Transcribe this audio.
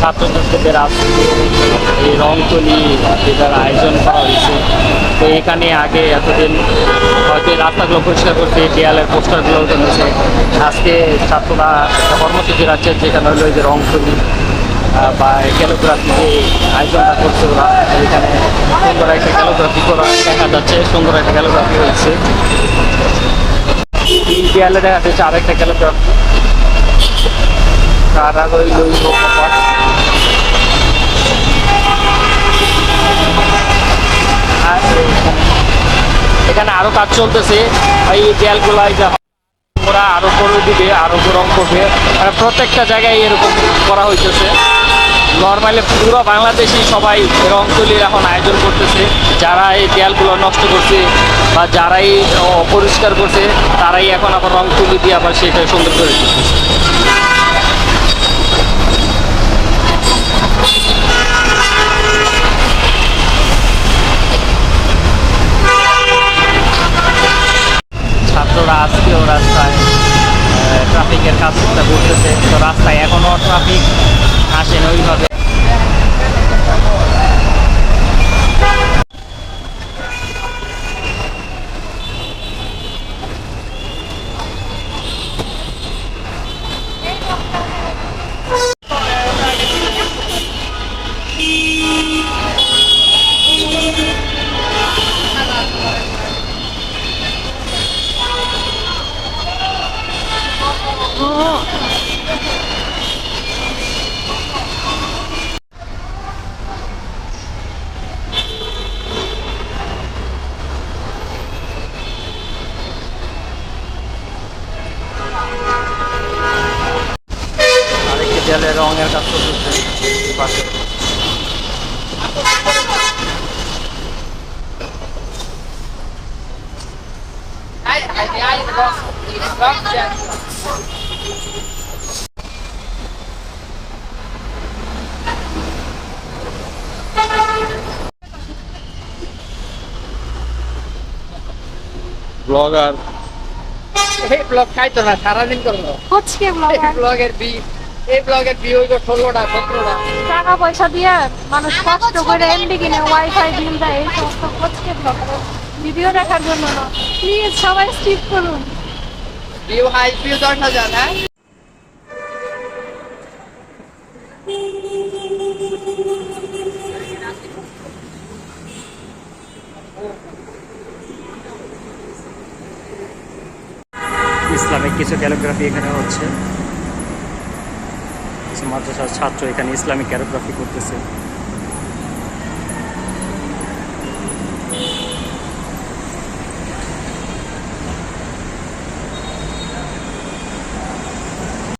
ছাত্রছাত্রীদের আজকে এই রংতুলি যেটার আয়োজন করা হয়েছে। তো এখানে আগে এতদিন হয়তো রাস্তাগুলো পরিষ্কার করতে দেয়ালের পোস্টারগুলো জমেছে। আজকে ছাত্ররা একটা কর্মসূচি রাখছে, যেখানে হলো এই যে রংতুলি বা ক্যালোগ্রাফি যে আয়োজনটা করছে ওরা, এখানে সুন্দর একটা ক্যালোগ্রাফি করা দেখা যাচ্ছে, সুন্দর একটা ক্যালোগ্রাফি হয়েছে। দেয়ালে দেখা যাচ্ছে আরেকটা ক্যালোগ্রাফি। কারা রইল এখানে আরও কাজ চলতেছে। এই দেয়ালগুলো, এই যে ওরা আরও করে দিবে, আরও রং করবে। প্রত্যেকটা জায়গায় এরকম করা হইতেছে। নর্মালি পুরো বাংলাদেশি সবাই রং তুলির এখন আয়োজন করতেছে। যারা এই দেয়ালগুলো নষ্ট করছে বা যারাই অপরিষ্কার করছে, তারাই এখন আবার রং তুলি দিয়ে আবার সেটা সুন্দর করে দিচ্ছে ছাত্ররা আজকেও রাস্তায় কাজ করতে বলতেছে তো রাস্তায় এখনও ট্রাফিক আসেন ওইভাবে আরেকটি দেয়ালে রঙের কাজ করতেছে পাশে ব্লগার ব্লগ খাইতো না সারাদিন করল হচ্ছে এই ব্লগার ব্লগের বি এই ব্লগের হইল ষোলোটা সতেরোটা? টাকা পয়সা দিয়ে মানুষ কষ্ট করে এমবি কিনে ওয়াইফাই বিল দেয় এই সমস্ত হচ্ছে ব্লগার ভিডিও দেখার জন্য না। প্লিজ সবাই স্কিপ করুন। ভিউ হাই ভিউ দশ হাজার হ্যাঁ? ইসলামিক কিছু ক্যালোগ্রাফি এখানে হচ্ছে। মাদ্রাসার ছাত্র এখানে ইসলামিক ক্যারোগ্রাফি করতেছে।